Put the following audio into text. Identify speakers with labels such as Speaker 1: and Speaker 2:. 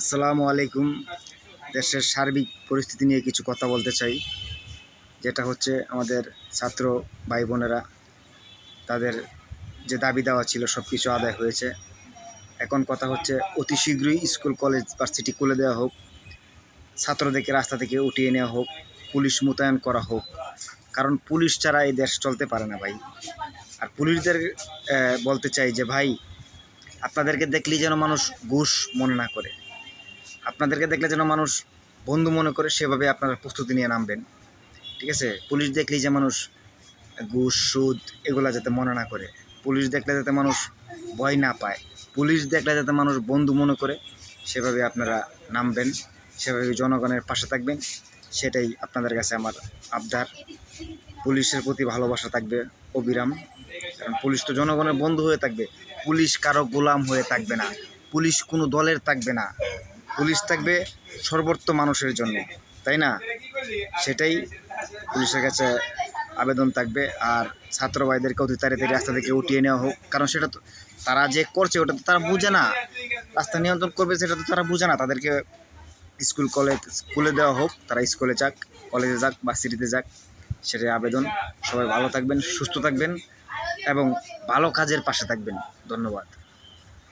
Speaker 1: আসসালামু আলাইকুম। দেশের সার্বিক পরিস্থিতি নিয়ে কিছু কথা বলতে চাই। যেটা হচ্ছে আমাদের ছাত্র ভাই বোনেরা তাদের যে দাবি দেওয়া ছিল সব কিছু আদায় হয়েছে। এখন কথা হচ্ছে অতি শীঘ্রই স্কুল, কলেজ, ভার্সিটি খুলে দেওয়া হোক। ছাত্রদেরকে রাস্তা থেকে উঠিয়ে নেওয়া হোক, পুলিশ মোতায়েন করা হোক। কারণ পুলিশ ছাড়া এই দেশ চলতে পারে না ভাই। আর পুলিশদের বলতে চাই যে ভাই, আপনাদেরকে দেখলেই যেন মানুষ ঘুষ মনে না করে। আপনাদেরকে দেখলে যেন মানুষ বন্ধু মনে করে সেভাবে আপনারা প্রস্তুতি নিয়ে নামবেন। ঠিক আছে? পুলিশ দেখলেই যে মানুষ ঘুষ, সুদ এগুলা যাতে মনে না করে। পুলিশ দেখলে যাতে মানুষ ভয় না পায়। পুলিশ দেখলে যাতে মানুষ বন্ধু মনে করে, সেভাবে আপনারা নামবেন। সেভাবে জনগণের পাশে থাকবেন। সেটাই আপনাদের কাছে আমার আবদার। পুলিশের প্রতি ভালোবাসা থাকবে অবিরাম। কারণ পুলিশ তো জনগণের বন্ধু হয়ে থাকবে। পুলিশ কারও গোলাম হয়ে থাকবে না। পুলিশ কোনো দলের থাকবে না। পুলিশ থাকবে সর্বত্র মানুষের জন্য, তাই না? সেটাই পুলিশের কাছে আবেদন থাকবে আর ছাত্র ভাইদেরকে অতি তাড়াতাড়ি রাস্তা থেকে উঠিয়ে নেওয়া হোক। কারণ সেটা তো তারা যে করছে, ওটা তো তারা বুঝে না। রাস্তা নিয়ন্ত্রণ করবে সেটা তো তারা বুঝে না। তাদেরকে স্কুল, কলেজ, স্কুলে দেওয়া হোক, তারা স্কুলে যাক, কলেজে যাক বা সিটিতে যাক, সেটাই আবেদন। সবাই ভালো থাকবেন, সুস্থ থাকবেন এবং ভালো কাজের পাশে থাকবেন। ধন্যবাদ।